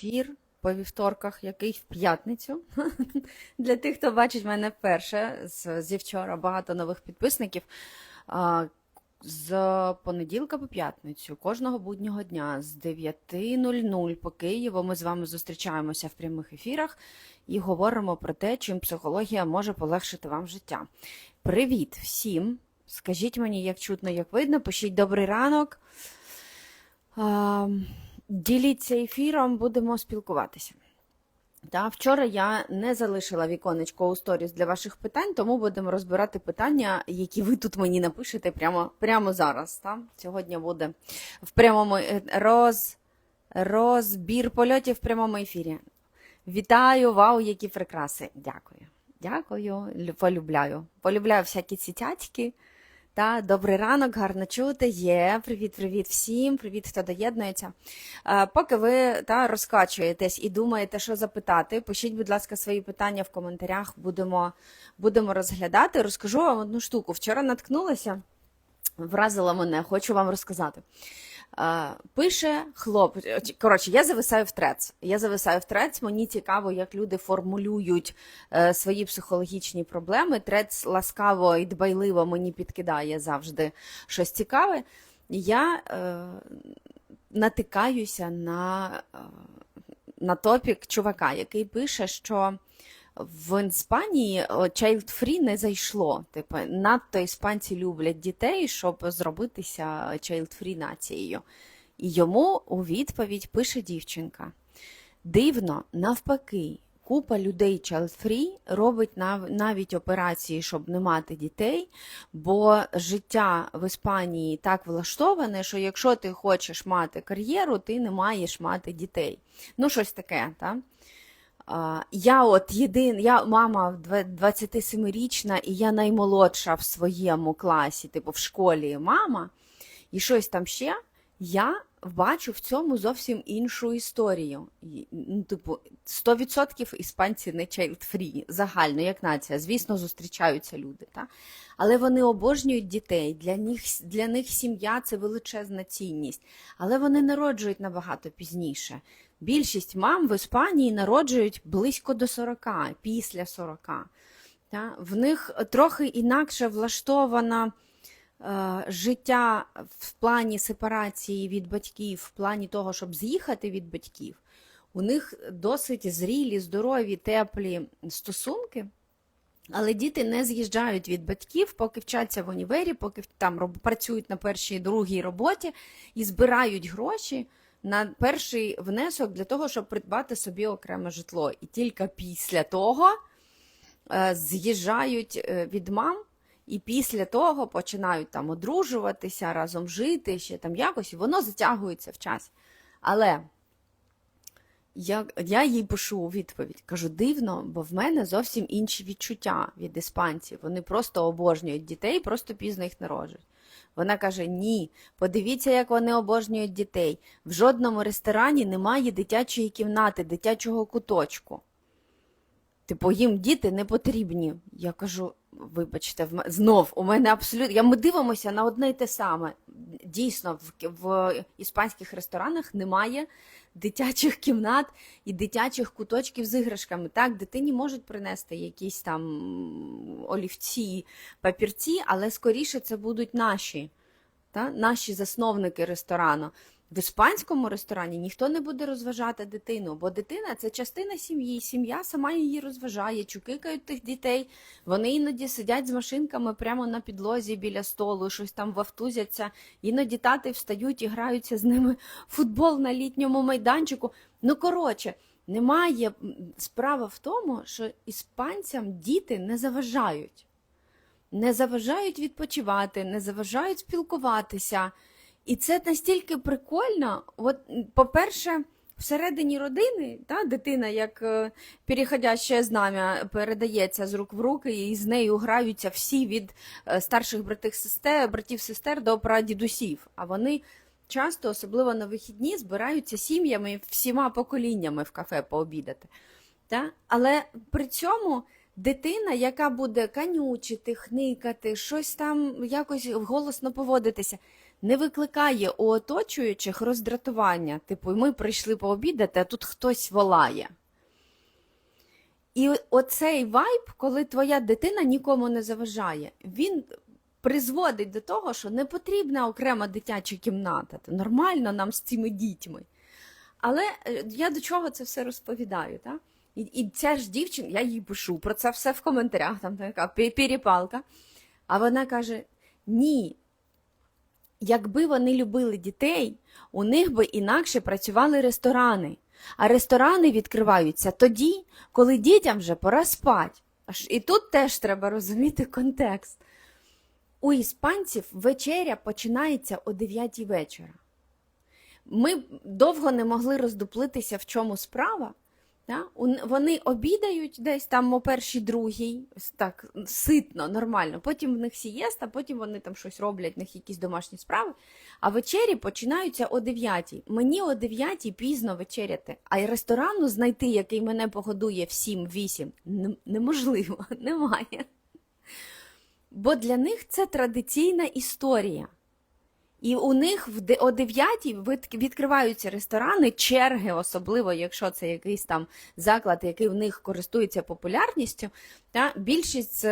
ефір по вівторках, який в п'ятницю. Для тих, хто бачить мене вперше, зі вчора багато нових підписників. З понеділка по п'ятницю, кожного буднього дня з 9.00 по Києву ми з вами зустрічаємося в прямих ефірах і говоримо про те, чим психологія може полегшити вам життя. Привіт всім! Скажіть мені, як чутно, як видно, пишіть добрий ранок. Діліться ефіром, будемо спілкуватися. Та, вчора я не залишила віконечко у сторіс для ваших питань, тому будемо розбирати питання, які ви тут мені напишете прямо, прямо зараз. Та? Сьогодні буде в прямому е- роз, розбір польотів в прямому ефірі. Вітаю, вау, які прикраси. Дякую. Дякую, полюбляю. Полюбляю всякі ці тятьки. Та, добрий ранок, гарно чути. Є. Привіт, привіт всім, привіт, хто доєднується. Е, Поки ви та, розкачуєтесь і думаєте, що запитати, пишіть, будь ласка, свої питання в коментарях, будемо, будемо розглядати. Розкажу вам одну штуку. Вчора наткнулася, вразила мене, хочу вам розказати. Е, Пише хлопець. Коротше, я зависаю в трец. Я зависаю в трец. Мені цікаво, як люди формулюють е, свої психологічні проблеми. Трец ласкаво і дбайливо мені підкидає завжди щось цікаве. Я е, натикаюся на, е, на топік чувака, який пише, що в Іспанії о, child-free не зайшло. Типу, надто іспанці люблять дітей, щоб зробитися child-free нацією. І йому у відповідь пише дівчинка: Дивно, навпаки, купа людей child-free робить нав- навіть операції, щоб не мати дітей, бо життя в Іспанії так влаштоване, що якщо ти хочеш мати кар'єру, ти не маєш мати дітей. Ну, щось таке, так? Я от єдин, я мама 27-річна, і я наймолодша в своєму класі, типу в школі мама, і щось там ще. Я бачу в цьому зовсім іншу історію. Ну, типу, 100% іспанці не child-free, загально, як нація. Звісно, зустрічаються люди. Та? Але вони обожнюють дітей. Для них, для них сім'я це величезна цінність. Але вони народжують набагато пізніше. Більшість мам в Іспанії народжують близько до 40, після 40. Та? В них трохи інакше влаштована е, життя в плані сепарації від батьків, в плані того, щоб з'їхати від батьків. У них досить зрілі, здорові, теплі стосунки. Але діти не з'їжджають від батьків, поки вчаться в універі, поки там працюють на першій другій роботі і збирають гроші на перший внесок для того, щоб придбати собі окреме житло. І тільки після того е, з'їжджають е, від мам, і після того починають там одружуватися, разом жити, ще там якось, і воно затягується в часі. Але я, я їй пишу у відповідь, кажу, дивно, бо в мене зовсім інші відчуття від іспанців. Вони просто обожнюють дітей, просто пізно їх народжують. Вона каже: Ні, подивіться, як вони обожнюють дітей. В жодному ресторані немає дитячої кімнати, дитячого куточку. Типу, їм діти не потрібні. Я кажу, вибачте, знов у мене абсолютно. Ми дивимося на одне й те саме. Дійсно, в, в іспанських ресторанах немає дитячих кімнат і дитячих куточків з іграшками. Так, дитині можуть принести якісь там олівці, папірці, але скоріше це будуть наші, та? наші засновники ресторану. В іспанському ресторані ніхто не буде розважати дитину, бо дитина це частина сім'ї, сім'я сама її розважає, чукикають тих дітей. Вони іноді сидять з машинками прямо на підлозі біля столу, щось там вовтузяться. Іноді тати встають і граються з ними футбол на літньому майданчику. Ну, коротше, немає справа в тому, що іспанцям діти не заважають. Не заважають відпочивати, не заважають спілкуватися. І це настільки прикольно. От, по-перше, всередині родини та, дитина, як е, переходяще знам'я, передається з рук в руки, і з нею граються всі від е, старших братів сестер, братів сестер до прадідусів. А вони часто, особливо на вихідні, збираються сім'ями всіма поколіннями в кафе пообідати. Та? Але при цьому дитина, яка буде канючити, хникати, щось там якось голосно поводитися, не викликає у оточуючих роздратування. Типу, ми прийшли пообідати, а тут хтось волає. І оцей вайб, коли твоя дитина нікому не заважає, він призводить до того, що не потрібна окрема дитяча кімната. Нормально нам з цими дітьми. Але е, я до чого це все розповідаю, так? І, і ця ж дівчина, я їй пишу про це все в коментарях, там така перепалка. А вона каже: ні, якби вони любили дітей, у них би інакше працювали ресторани. А ресторани відкриваються тоді, коли дітям вже пора спать. Аж і тут теж треба розуміти контекст. У іспанців вечеря починається о 9 вечора. Ми довго не могли роздуплитися, в чому справа. Да? Вони обідають десь там о першій, другій, так ситно, нормально. Потім в них сієста, потім вони там щось роблять, в них якісь домашні справи. А вечері починаються о 9. Мені о 9 пізно вечеряти, а й ресторану знайти, який мене погодує в 7-8, не- неможливо, немає. Бо для них це традиційна історія. І у них в о 9 відкриваються ресторани, черги, особливо якщо це якийсь там заклад, який в них користується популярністю. Та більшість,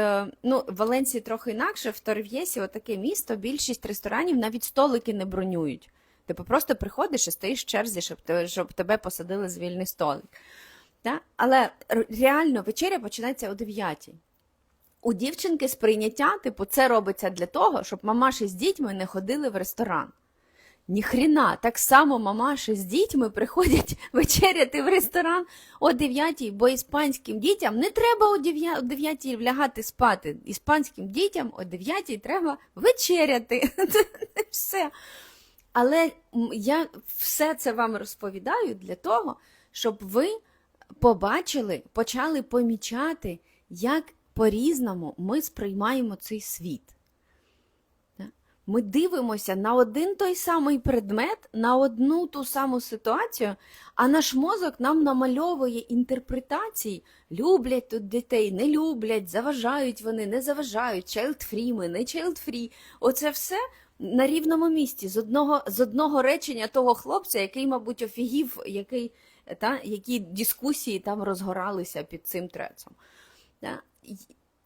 ну, в Валенції трохи інакше, в Торв'єсі, отаке місто, більшість ресторанів навіть столики не бронюють. Типу просто приходиш і стоїш в черзі, щоб, щоб тебе посадили з вільний столик. Та? Але реально вечеря починається о 9 у дівчинки сприйняття, типу, це робиться для того, щоб мамаші з дітьми не ходили в ресторан. Ніхріна, так само мамаші з дітьми приходять вечеряти в ресторан о 9, бо іспанським дітям не треба о 9, о 9 лягати спати. Іспанським дітям о 9 треба вечеряти. Все. Але я все це вам розповідаю для того, щоб ви побачили, почали помічати, як по-різному ми сприймаємо цей світ. Ми дивимося на один той самий предмет, на одну ту саму ситуацію, а наш мозок нам намальовує інтерпретації, люблять тут дітей, не люблять, заважають вони, не заважають, child-free ми, не child-free. Оце все на рівному місці з одного, з одного речення того хлопця, який, мабуть, офігів, який, та, які дискусії там розгоралися під цим трецом.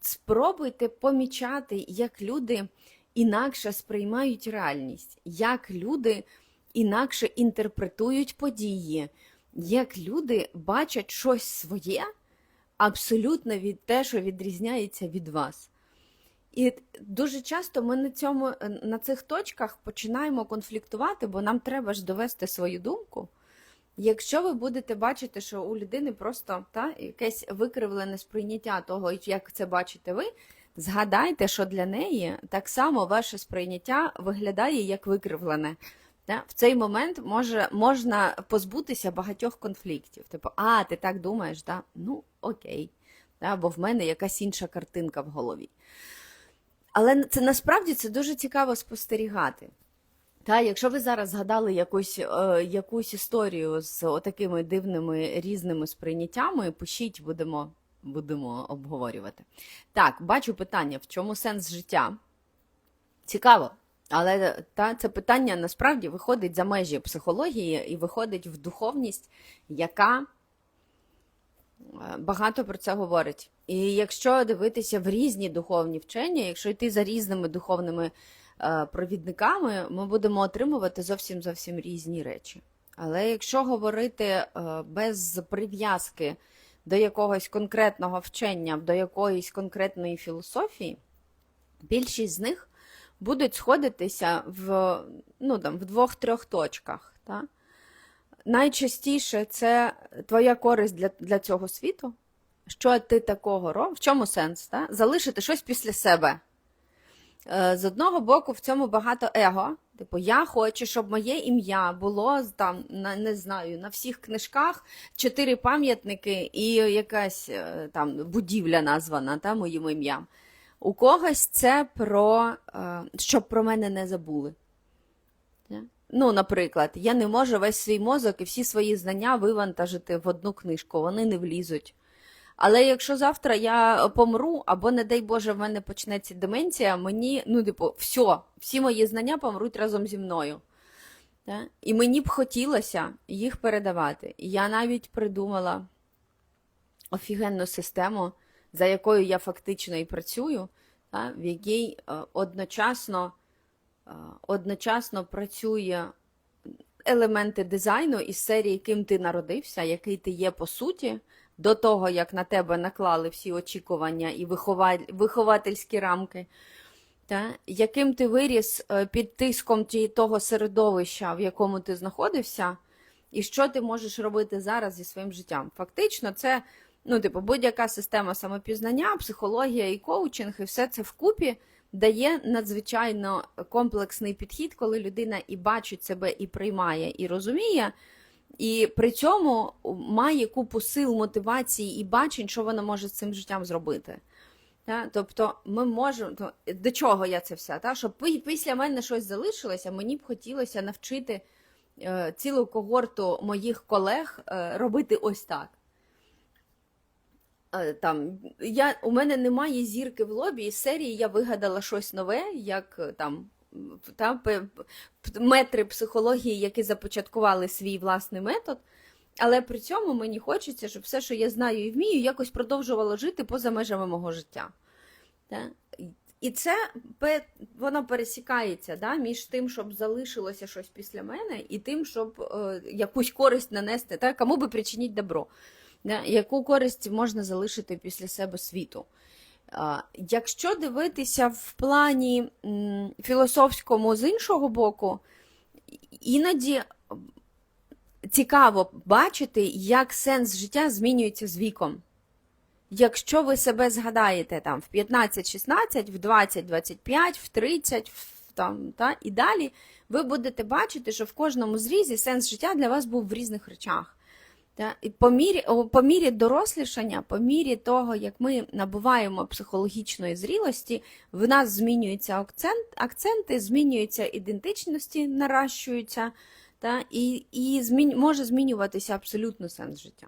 Спробуйте помічати, як люди інакше сприймають реальність, як люди інакше інтерпретують події, як люди бачать щось своє абсолютно від те, що відрізняється від вас. І дуже часто ми на, цьому, на цих точках починаємо конфліктувати, бо нам треба ж довести свою думку. Якщо ви будете бачити, що у людини просто та, якесь викривлене сприйняття того, як це бачите ви, згадайте, що для неї так само ваше сприйняття виглядає як викривлене. Та? В цей момент може, можна позбутися багатьох конфліктів. Типу, а, ти так думаєш, да? ну окей. Та? Бо в мене якась інша картинка в голові. Але це насправді це дуже цікаво спостерігати. Та, якщо ви зараз згадали якусь, е, якусь історію з такими дивними різними сприйняттями, пишіть, будемо, будемо обговорювати. Так, бачу питання, в чому сенс життя? Цікаво. Але та, це питання насправді виходить за межі психології і виходить в духовність, яка е, багато про це говорить. І якщо дивитися в різні духовні вчення, якщо йти за різними духовними провідниками, ми будемо отримувати зовсім зовсім різні речі. Але якщо говорити е, без прив'язки до якогось конкретного вчення, до якоїсь конкретної філософії, більшість з них будуть сходитися в, ну, там, в двох-трьох точках. Та? Найчастіше це твоя користь для, для цього світу. Що ти такого робиш? В чому сенс? Та? Залишити щось після себе. Е, З одного боку, в цьому багато его. Типу, я хочу, щоб моє ім'я було там, на, не знаю, на всіх книжках чотири пам'ятники і якась е, там будівля названа та, моїм ім'ям. У когось це про е, щоб про мене не забули. Ну, наприклад, я не можу весь свій мозок і всі свої знання вивантажити в одну книжку, вони не влізуть. Але якщо завтра я помру, або, не дай Боже, в мене почнеться деменція, мені, ну, типу, все, всі мої знання помруть разом зі мною. Да? І мені б хотілося їх передавати. І я навіть придумала офігенну систему, за якою я фактично і працюю, да? в якій е, одночасно, е, одночасно працює елементи дизайну із серії, ким ти народився, який ти є по суті, до того, як на тебе наклали всі очікування і виховательські рамки. Та, яким ти виріс е, під тиском того середовища, в якому ти знаходився, і що ти можеш робити зараз зі своїм життям. Фактично, це ну, типу, будь-яка система самопізнання, психологія і коучинг, і все це вкупі дає надзвичайно комплексний підхід, коли людина і бачить себе, і приймає, і розуміє, і при цьому має купу сил, мотивації і бачень, що вона може з цим життям зробити. Та? Тобто ми можемо. До чого я це все? Та? Щоб після мене щось залишилося, мені б хотілося навчити е, цілу когорту моїх колег е, робити ось так. Е, Там, я, у мене немає зірки в лобі, із серії я вигадала щось нове, як там та, метри психології, які започаткували свій власний метод. Але при цьому мені хочеться, щоб все, що я знаю і вмію, якось продовжувало жити поза межами мого життя. Та? І- це воно пересікається да, між тим, щоб залишилося щось після мене, і тим, щоб е, якусь користь нанести, та, кому би причиніть добро, да, яку користь можна залишити після себе світу. Якщо дивитися в плані філософському з іншого боку, іноді цікаво бачити, як сенс життя змінюється з віком. Якщо ви себе згадаєте там в 15-16, в 20-25, в 30, в, там, та, і далі, ви будете бачити, що в кожному зрізі сенс життя для вас був в різних речах. І по мірі, по мірі дорослішання, по мірі того, як ми набуваємо психологічної зрілості, в нас змінюються акцент, акценти, змінюються ідентичності, наращуються, та, і, і змін, може змінюватися абсолютно сенс життя.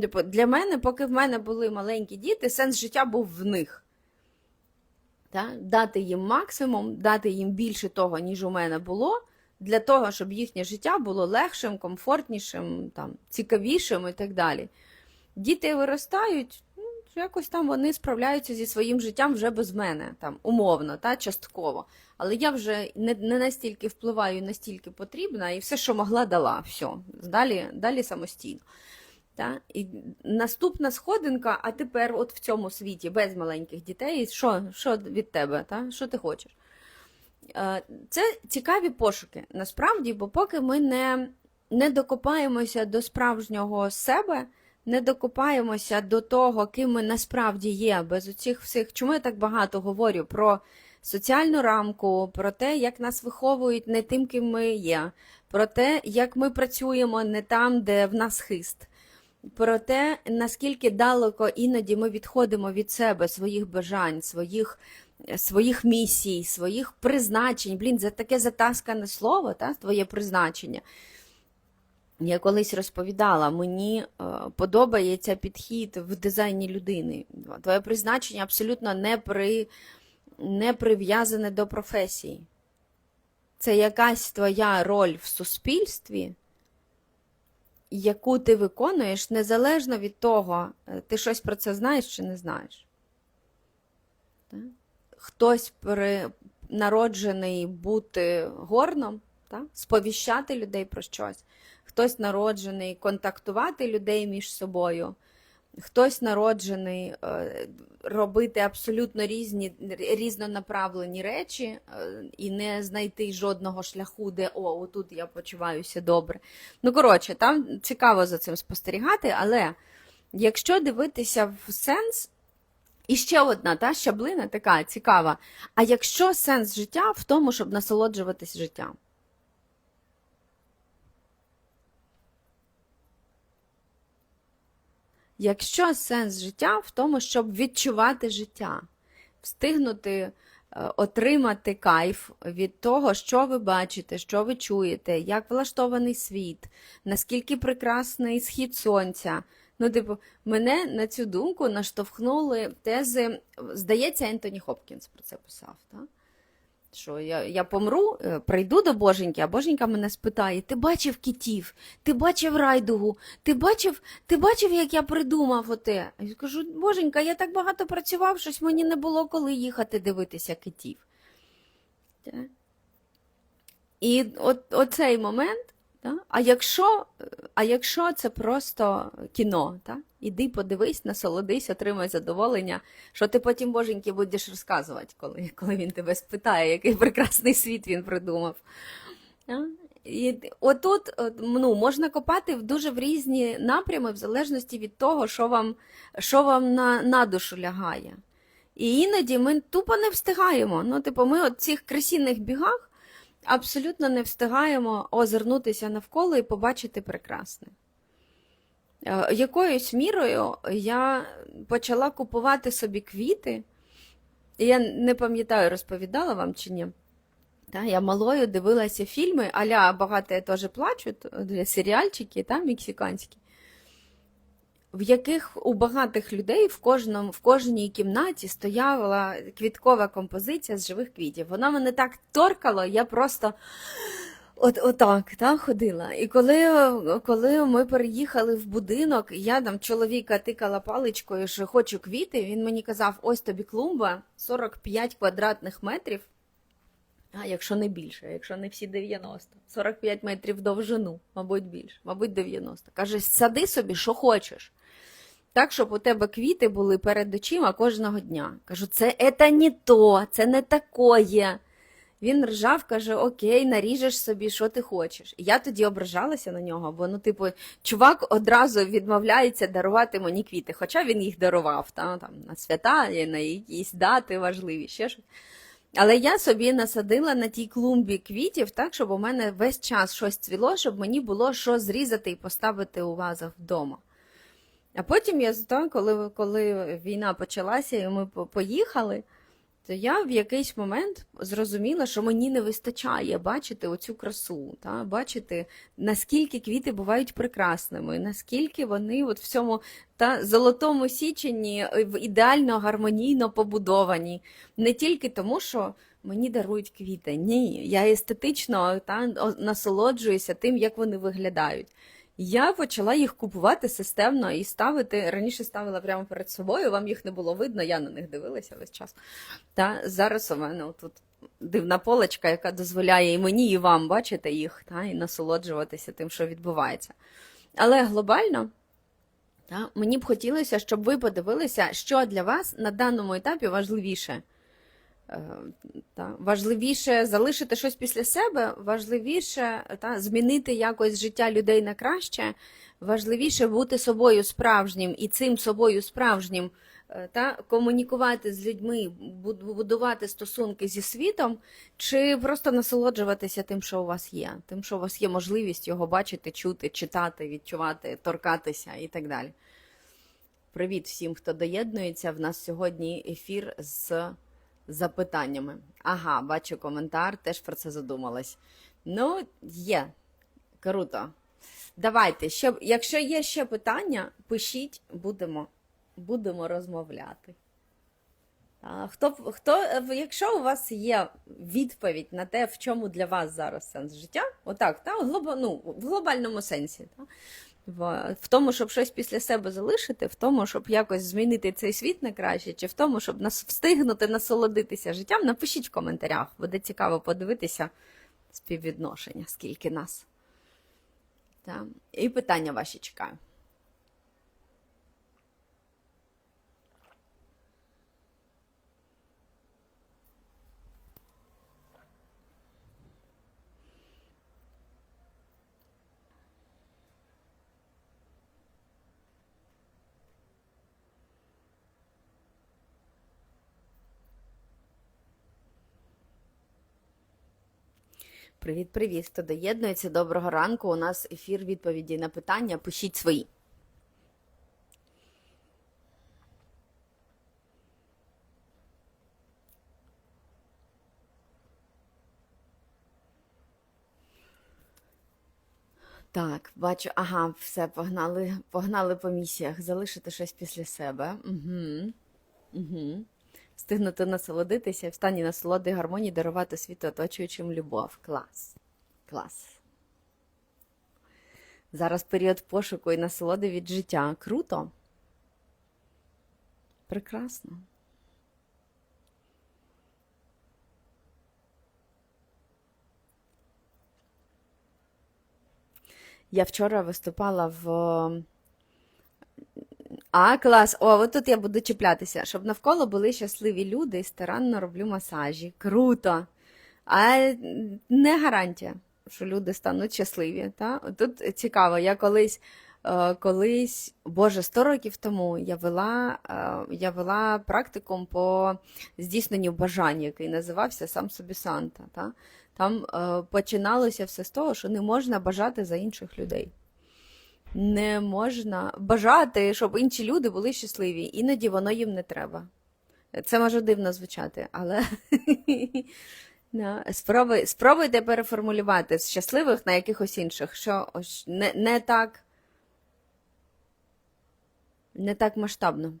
Типу, для мене, поки в мене були маленькі діти, сенс життя був в них. Та? Дати їм максимум, дати їм більше того, ніж у мене було, для того, щоб їхнє життя було легшим, комфортнішим, там, цікавішим і так далі. Діти виростають, ну, якось там вони справляються зі своїм життям вже без мене, там, умовно, та, частково. Але я вже не, не настільки впливаю, настільки потрібна, і все, що могла, дала. Все. Далі, далі самостійно. Та? І наступна сходинка, а тепер от в цьому світі без маленьких дітей, що, що від тебе? Та? Що ти хочеш? Е, Це цікаві пошуки, насправді, бо поки ми не, не докопаємося до справжнього себе, не докопаємося до того, ким ми насправді є, без оцих всіх. Чому я так багато говорю про соціальну рамку, про те, як нас виховують не тим, ким ми є, про те, як ми працюємо не там, де в нас хист про те, наскільки далеко іноді ми відходимо від себе, своїх бажань, своїх, своїх місій, своїх призначень. Блін, це таке затаскане слово, та, твоє призначення. Я колись розповідала, мені е, подобається підхід в дизайні людини. Твоє призначення абсолютно не, при, не прив'язане до професії. Це якась твоя роль в суспільстві, яку ти виконуєш, незалежно від того, е, ти щось про це знаєш чи не знаєш. Так? Хтось при... народжений бути горном, так? сповіщати людей про щось, хтось народжений контактувати людей між собою, хтось народжений е, робити абсолютно різні, різнонаправлені речі е, і не знайти жодного шляху, де о, отут я почуваюся добре. Ну, коротше, там цікаво за цим спостерігати, але якщо дивитися в сенс, і ще одна та щаблина така цікава. А якщо сенс життя в тому, щоб насолоджуватись життям? Якщо сенс життя в тому, щоб відчувати життя, встигнути е, отримати кайф від того, що ви бачите, що ви чуєте, як влаштований світ, наскільки прекрасний схід сонця. Ну, типу, мене на цю думку наштовхнули тези, здається, Ентоні Хопкінс про це писав. Так? Що я, я помру, е, прийду до Боженьки, а Боженька мене спитає: ти бачив китів, ти бачив райдугу, ти бачив, ти бачив, як я придумав оте? А я кажу, Боженька, я так багато працював, щось мені не було коли їхати дивитися китів. І от оцей момент, та? А, якщо, а якщо це просто кіно, та? іди подивись, насолодись, отримай задоволення, що ти потім боженьки будеш розказувати, коли, коли він тебе спитає, який прекрасний світ він придумав. Та? І отут ну, можна копати в дуже в різні напрями, в залежності від того, що вам, що вам на, на душу лягає. І іноді ми тупо не встигаємо. Ну, типу, ми от цих кресінних бігах абсолютно не встигаємо озирнутися навколо і побачити прекрасне. Е, Якоюсь мірою я почала купувати собі квіти. Я не пам'ятаю, розповідала вам чи ні. Та, я малою дивилася фільми, аля багато теж плачуть, серіальчики та, мексиканські, в яких у багатих людей в кожному, в кожній кімнаті стояла квіткова композиція з живих квітів. Вона мене так торкало, я просто от, отак та, ходила. І коли, коли ми переїхали в будинок, я там чоловіка тикала паличкою, що хочу квіти, він мені казав: ось тобі клумба 45 квадратних метрів. А якщо не більше, якщо не всі 90, 45 метрів довжину, мабуть, більше, мабуть, 90. Каже, сади собі, що хочеш. Так, щоб у тебе квіти були перед очима кожного дня. Кажу, це это не то, це не такое. Він ржав, каже: Окей, наріжеш собі, що ти хочеш. Я тоді ображалася на нього, бо ну, типу, чувак одразу відмовляється дарувати мені квіти, хоча він їх дарував та, там, на свята, на якісь дати важливі, ще щось. Але я собі насадила на тій клумбі квітів так, щоб у мене весь час щось цвіло, щоб мені було що зрізати і поставити у вазах вдома. А потім я та, коли, коли війна почалася і ми поїхали, то я в якийсь момент зрозуміла, що мені не вистачає бачити оцю красу, та, бачити, наскільки квіти бувають прекрасними, наскільки вони от в цьому та, золотому січенні ідеально гармонійно побудовані. Не тільки тому, що мені дарують квіти. Ні, я естетично та, насолоджуюся тим, як вони виглядають. Я почала їх купувати системно і ставити. Раніше ставила прямо перед собою, вам їх не було видно, я на них дивилася весь час. Та зараз у мене тут дивна полочка, яка дозволяє і мені, і вам бачити їх, та, і насолоджуватися тим, що відбувається. Але глобально та, мені б хотілося, щоб ви подивилися, що для вас на даному етапі важливіше. Та, важливіше залишити щось після себе, важливіше та, змінити якось життя людей на краще, важливіше бути собою справжнім і цим собою справжнім та, комунікувати з людьми, будувати стосунки зі світом, чи просто насолоджуватися тим, що у вас є, тим, що у вас є можливість його бачити, чути, читати, відчувати, торкатися і так далі. Привіт всім, хто доєднується. В нас сьогодні ефір з запитаннями. Ага, бачу коментар, теж про це задумалась. Ну, є. Круто. Давайте, ще, якщо є ще питання, пишіть, будемо будемо розмовляти. А, хто, хто, Якщо у вас є відповідь на те, в чому для вас зараз сенс життя, отак, та, глоб, ну, в глобальному сенсі, та, в, тому, щоб щось після себе залишити, в тому, щоб якось змінити цей світ на краще, чи в тому, щоб нас встигнути насолодитися життям, напишіть в коментарях, буде цікаво подивитися співвідношення, скільки нас. Так. І питання ваші чекаю. Привіт-привіт! Хто доєднується? Доброго ранку. У нас ефір відповіді на питання. Пишіть свої. Так, бачу, ага, все, погнали погнали по місіях. Залишити щось після себе. Угу. Угу. Встигнути насолодитися в стані насолоди і гармонії дарувати світу оточуючим любов. Клас. Клас. Зараз період пошуку і насолоди від життя. Круто. Прекрасно. Я вчора виступала в. А, клас. О, от тут я буду чіплятися, щоб навколо були щасливі люди і старанно роблю масажі. Круто. А не гарантія, що люди стануть щасливі. Та? Тут цікаво, я колись, е, колись, Боже, 100 років тому я вела, е, я вела практикум по здійсненню бажань, який називався Сам собі Санта. Та? Там е, починалося все з того, що не можна бажати за інших людей. Не можна бажати, щоб інші люди були щасливі. Іноді воно їм не треба. Це може дивно звучати, але спробуй, спробуйте переформулювати з щасливих на якихось інших, що не, так не так масштабно.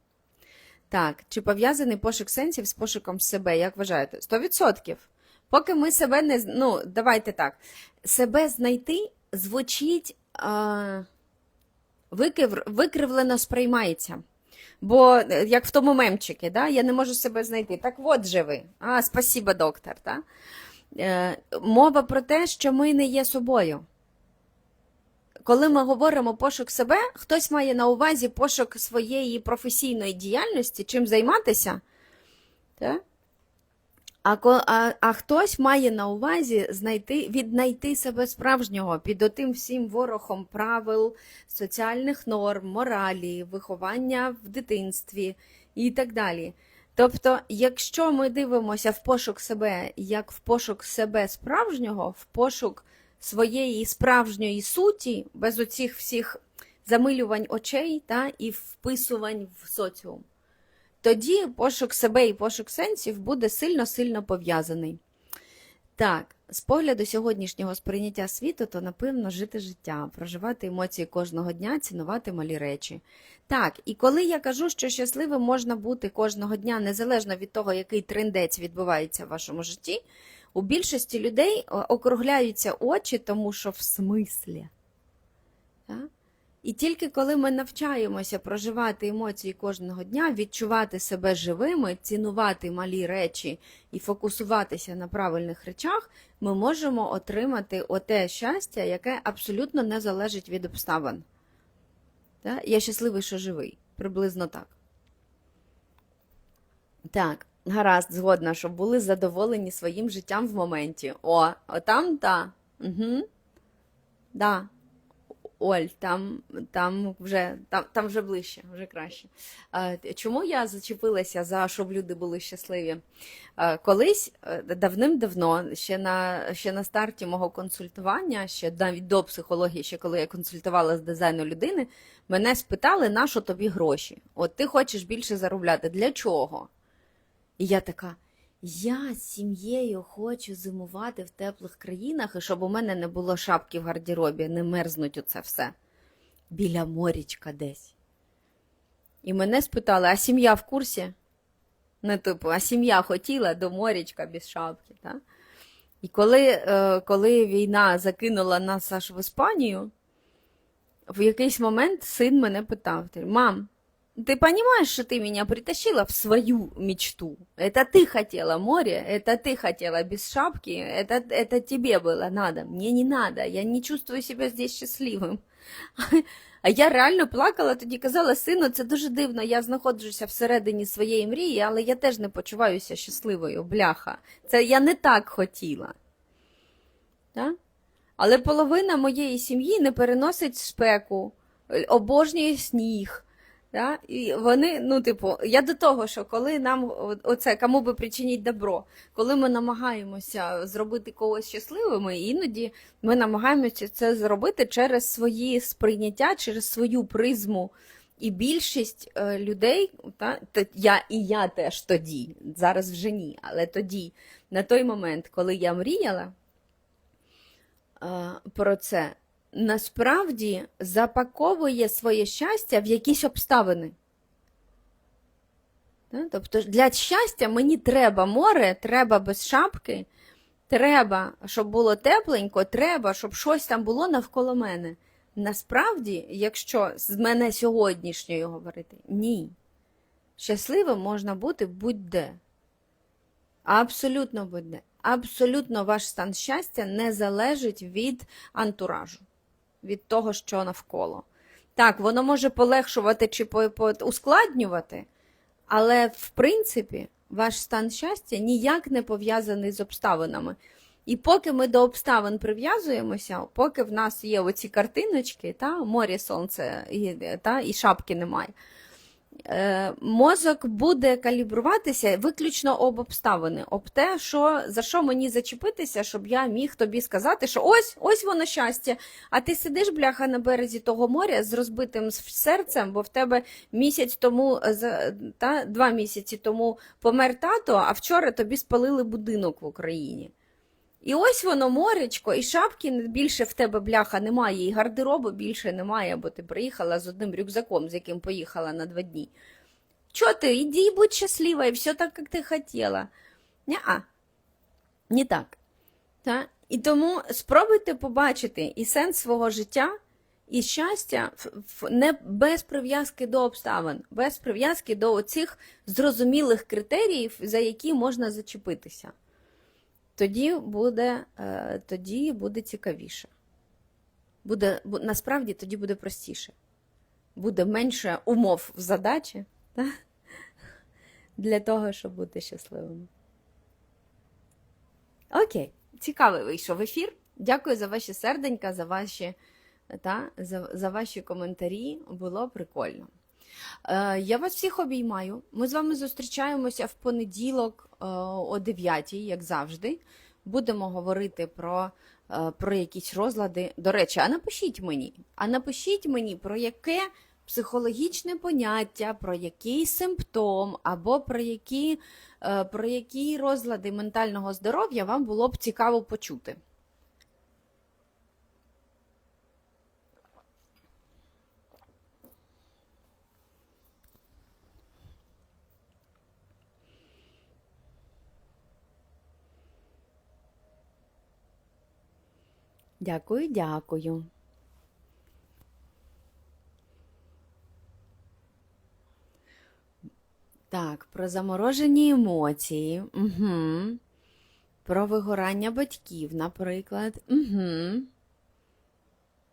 Так, чи пов'язаний пошук сенсів з пошуком себе, як вважаєте? 100%. Поки ми себе не ну, давайте так. Себе знайти звучить викив, викривлено сприймається. Бо е, як в тому мемчики, да? я не можу себе знайти. Так от же ви. А, спасіба, доктор. Да? Е, мова про те, що ми не є собою. Коли ми говоримо пошук себе, хтось має на увазі пошук своєї професійної діяльності, чим займатися. Так? А, а, а хтось має на увазі знайти, віднайти себе справжнього під отим всім ворохом правил, соціальних норм, моралі, виховання в дитинстві і так далі. Тобто, якщо ми дивимося в пошук себе як в пошук себе справжнього, в пошук своєї справжньої суті, без оцих всіх замилювань очей та, і вписувань в соціум тоді пошук себе і пошук сенсів буде сильно-сильно пов'язаний. Так, з погляду сьогоднішнього сприйняття світу, то напевно жити життя, проживати емоції кожного дня, цінувати малі речі. Так, і коли я кажу, що щасливим можна бути кожного дня, незалежно від того, який трендець відбувається в вашому житті, у більшості людей округляються очі, тому що в смислі. Так? І тільки коли ми навчаємося проживати емоції кожного дня, відчувати себе живими, цінувати малі речі і фокусуватися на правильних речах, ми можемо отримати оте щастя, яке абсолютно не залежить від обставин. Та? Я щасливий, що живий. Приблизно так. Так, гаразд, згодна, щоб були задоволені своїм життям в моменті. О, отам та. Угу. Да. Оль, там, там вже там, там вже ближче, вже краще. Чому я зачепилася за щоб люди були щасливі? Колись е, давним-давно, ще на ще на старті мого консультування, ще навіть до психології, ще коли я консультувала з дизайну людини, мене спитали, на що тобі гроші? От ти хочеш більше заробляти. Для чого? І я така. Я з сім'єю хочу зимувати в теплих країнах, і щоб у мене не було шапки в гардеробі, не мерзнуть оце все. Біля морічка десь. І мене спитали, а сім'я в курсі? Не типу, а сім'я хотіла до морічка без шапки. Так? І коли, е, коли війна закинула нас аж в Іспанію, в якийсь момент син мене питав: Мам, ты понимаешь, что ты меня притащила в свою мечту? Это ты хотела море, это ты хотела без шапки, это, это тебе было надо, мне не надо, я не чувствую себя здесь щасливим. А я реально плакала, тоді казала, сину, це дуже дивно, я знаходжуся всередині своєї мрії, але я теж не почуваюся щасливою, бляха. Це я не так хотіла. Так? Але половина моєї сім'ї не переносить спеку, обожнює сніг. Да? І вони, ну, типу, я до того, що коли нам оце кому би причиніть добро, коли ми намагаємося зробити когось щасливими, іноді ми намагаємося це зробити через свої сприйняття, через свою призму. І більшість е, людей, та я і я теж тоді, зараз вже ні, але тоді, на той момент, коли я мріяла е, про це, насправді запаковує своє щастя в якісь обставини. Тобто для щастя мені треба море, треба без шапки, треба, щоб було тепленько, треба, щоб щось там було навколо мене. Насправді, якщо з мене сьогоднішньої говорити, ні. Щасливим можна бути будь-де. Абсолютно будь-де. Абсолютно ваш стан щастя не залежить від антуражу, від того, що навколо. Так, воно може полегшувати чи ускладнювати, але в принципі ваш стан щастя ніяк не пов'язаний з обставинами. І поки ми до обставин прив'язуємося, поки в нас є оці картиночки, та, морі, сонце та, і шапки немає, мозок буде калібруватися виключно об обставини, об те, що, за що мені зачепитися, щоб я міг тобі сказати, що ось ось воно щастя. А ти сидиш, бляха, на березі того моря з розбитим серцем, бо в тебе місяць тому, е, та, два місяці тому помер тато, а вчора тобі спалили будинок в Україні. І ось воно моречко, і шапки більше в тебе бляха немає, і гардеробу більше немає, бо ти приїхала з одним рюкзаком, з яким поїхала на два дні. Чо ти? Іди будь щаслива, і все так, як ти хотіла. Ня-а. Не так. Та? І тому спробуйте побачити і сенс свого життя, і щастя не без прив'язки до обставин, без прив'язки до оцих зрозумілих критеріїв, за які можна зачепитися тоді буде, е, тоді буде цікавіше. Буде, насправді тоді буде простіше. Буде менше умов в задачі та? для того, щоб бути щасливими. Окей, цікавий вийшов ефір. Дякую за ваші серденька, за ваші, та, за, за ваші коментарі. Було прикольно. Е, я вас всіх обіймаю. Ми з вами зустрічаємося в понеділок е, о 9, як завжди. Будемо говорити про, е, про якісь розлади. До речі, а напишіть мені, а напишіть мені, про яке психологічне поняття, про який симптом, або про які, про які розлади ментального здоров'я вам було б цікаво почути. Дякую, дякую. Так, про заморожені емоції. Угу. Про вигорання батьків, наприклад. Угу.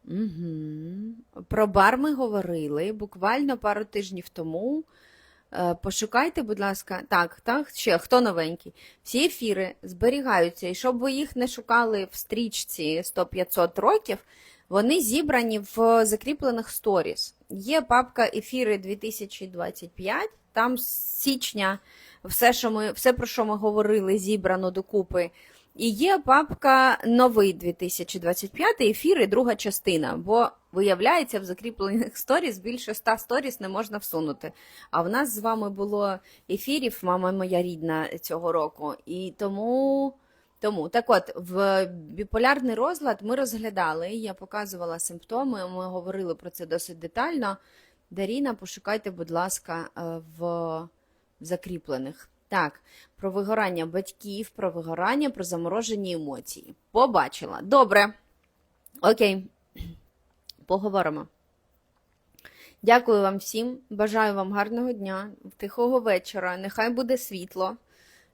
Угу. Про бар ми говорили буквально пару тижнів тому. Е, Пошукайте, будь ласка, так, так, ще хто новенький. Всі ефіри зберігаються, і щоб ви їх не шукали в стрічці 100-500 років, вони зібрані в закріплених сторіс. Є папка ефіри 2025, там з січня все, що ми, все, про що ми говорили, зібрано докупи. І є папка новий 2025 ефіри, друга частина. Бо виявляється, в закріплених сторіс більше 100 сторіс не можна всунути. А в нас з вами було ефірів, мама моя рідна цього року. І тому. Тому так от в біполярний розлад ми розглядали. Я показувала симптоми. Ми говорили про це досить детально. Даріна, пошукайте, будь ласка, е, в закріплених. Так, про вигорання батьків, про вигорання, про заморожені емоції. Побачила. Добре. Окей. Поговоримо. Дякую вам всім. Бажаю вам гарного дня, тихого вечора. Нехай буде світло.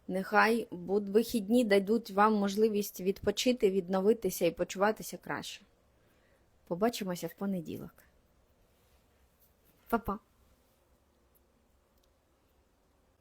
Нехай вихідні дадуть вам можливість відпочити, відновитися і почуватися краще. Побачимося в понеділок. Па-па.